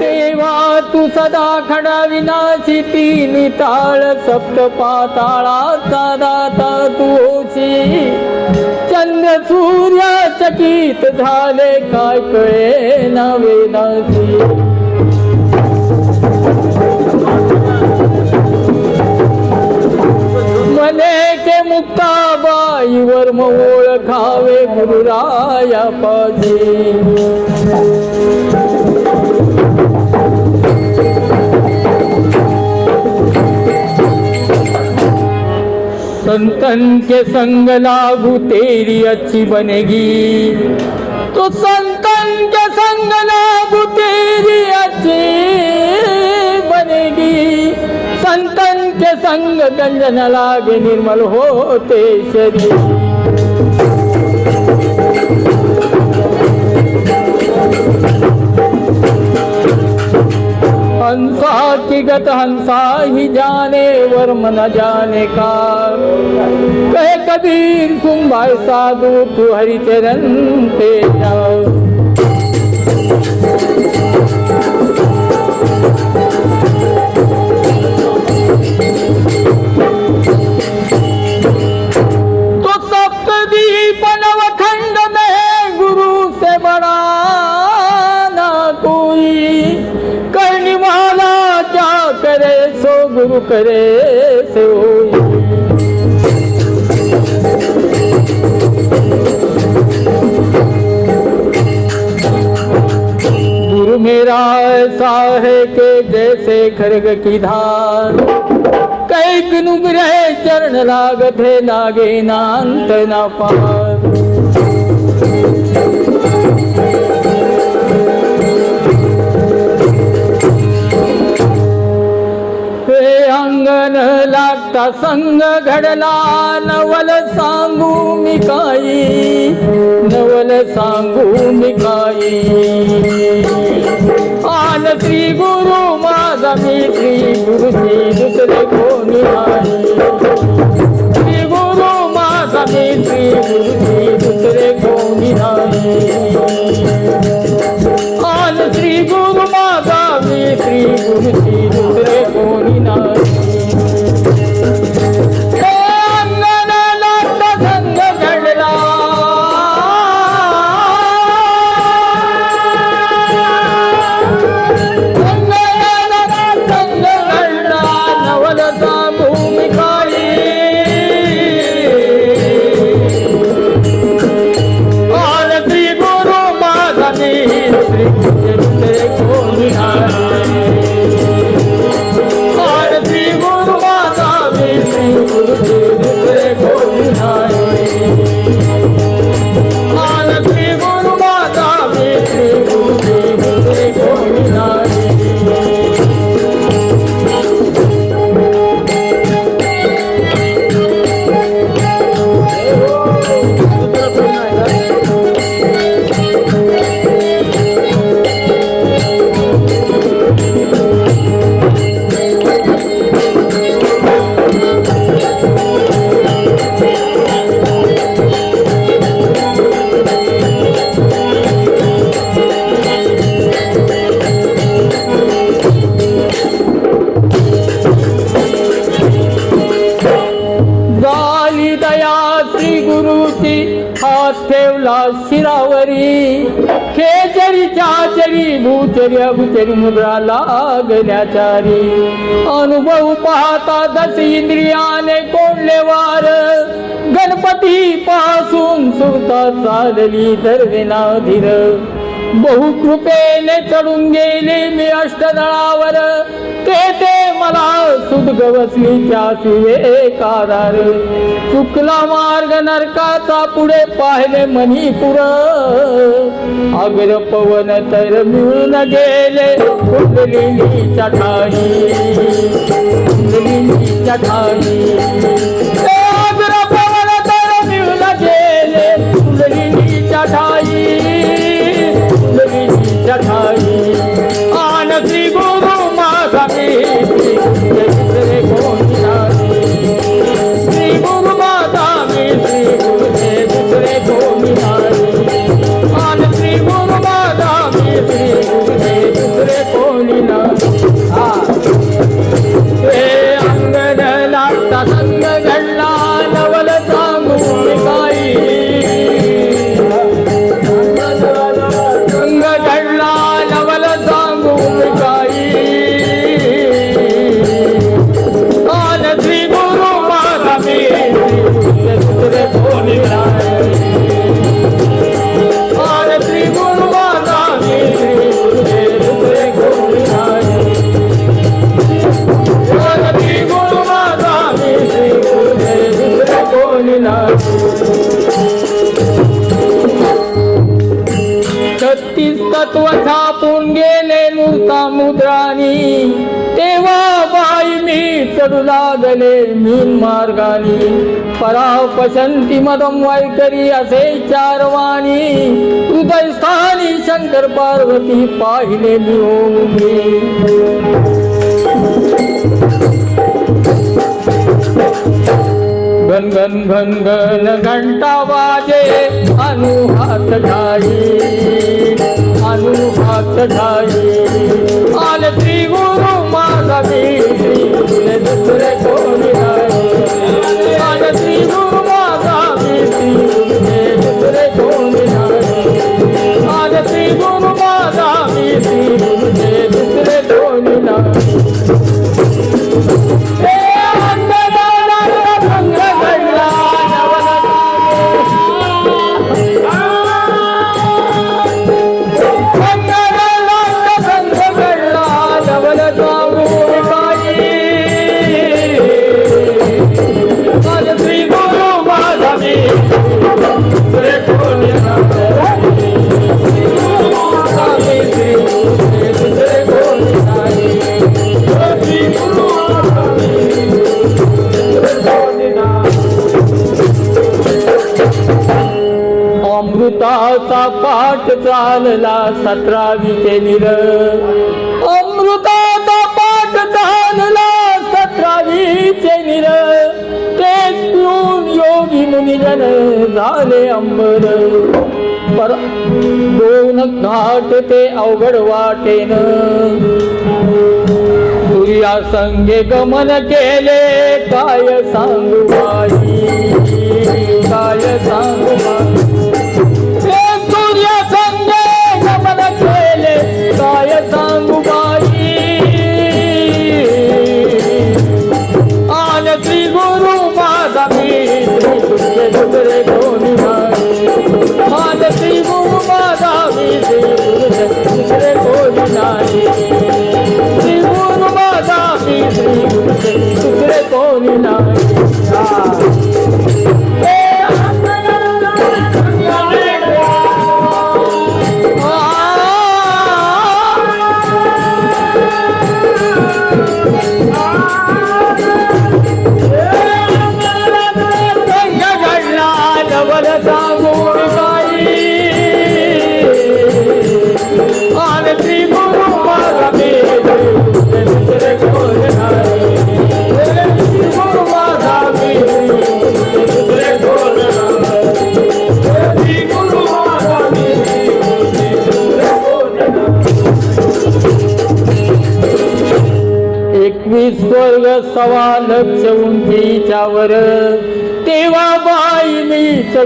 तेव्हा तू सदा खडा विनाशी तीन ताळ सप्त पाताळाचा दाता तू होशी. चंद्र सूर्य चकित झाले काय कळे ना वेदासी मने के मुक्ताबाईवर मोळ खावे गुरुराया पाजी संतन के संग लागू तेरी अच्छी बनेगी. तो संतन के संग लागू तेरी अच्छी अंग के गंजन लागे निर्मल होते शरीर। हंसा की गत हंसा ही जाने वर्म न जाने का। कहे कबीर तुम भाई साधु तू हरिचरण ते जाओ। गुरु गुरु मेरा ऐसा है के जैसे खरग की धार कई बिनु चरण लागत है नागे नांत ना पार संग घडला नवल सांगू मी काही नवल सांगू मी काही. आन श्री गुरु माझा मी श्री गुरुची दुसरे कोणी नाही. श्री गुरु माझा मी श्री गुरुची दुसरे कोणी नाही. श्री गुरुचे कोणी नाही मुद्रा लागण्याचारी अनुभव पाहता दस इंद्रियाने कोणले वार. गणपती पासून सुरता चालली सर्वेना धीर बहुकृपेने चढून गेले मी अष्टदळावर. ते ते मला सुद गवसली त्याची एकाधारे चुकला मार्ग नरकाचा पुढे पाहिले मणिपुर. अग्र पवन तर मिळून गेले कुंडलिनीच्या चढाई कुंडलिनीच्या चढाई జఠాయి ఆన శ్రీ గురు మా సమీపి కోలినా ఏ అంగన లాక్త मित्रांनी तेव्हा बाई मी चढू लागले मी मार्गाने. परा पसंती मदम वायकरी असे चारवाणी हृदयस्थानी शंकर पार्वती पाहिले मी ओम घन घन घन घन घंटा वाजे अनुहात घाई आलू भाते आल त्रिगुरू माधवी दुसरे थो मिले त्रिगु माधा पीती दुसरे कोन आलत्रिगु माधा पीती दूसरे को न अमृताचा पाठ चालला सतरावीचे निर. अमृताचा पाठ चालला सतरावीचे निर. तेच पिऊन योगी मुनिजन झाले अंबर. पर दोन घाट ते अवघड वाटेन. सूर्या संगे गमन केले काय सांगू बाई? काय सांगू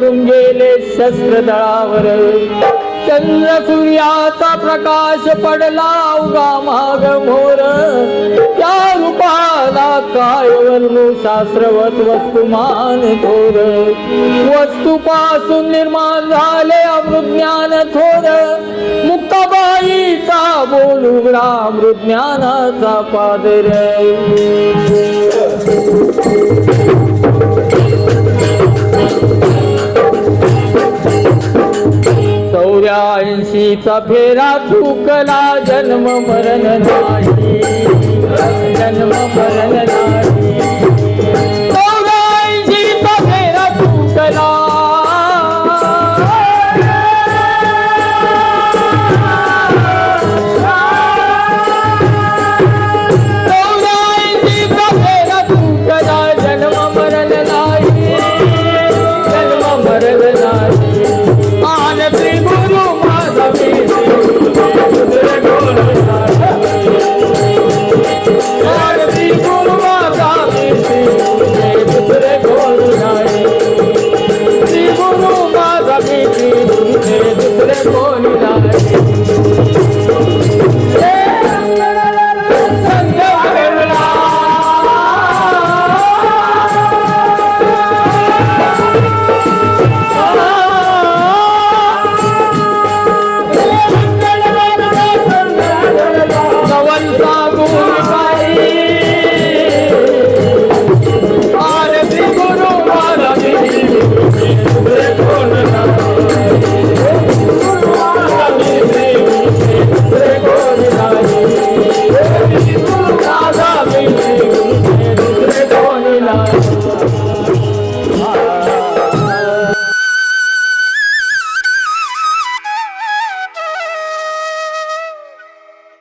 करून गेले शस्त्र दळावर चंद्र सूर्याचा प्रकाश पडला उगा माग मोर. त्या रूपाला काय वर्णू शास्त्रवत वस्तुमान थोर. वस्तूपासून निर्माण झाले अमृज्ञान थोर. मुक्ताबाईचा बोल उघडा अमृज्ञानाचा पादर. चौऱ्याऐंशीचा फेरा चुकला जन्म मरण नाही. जन्म मरण नाही.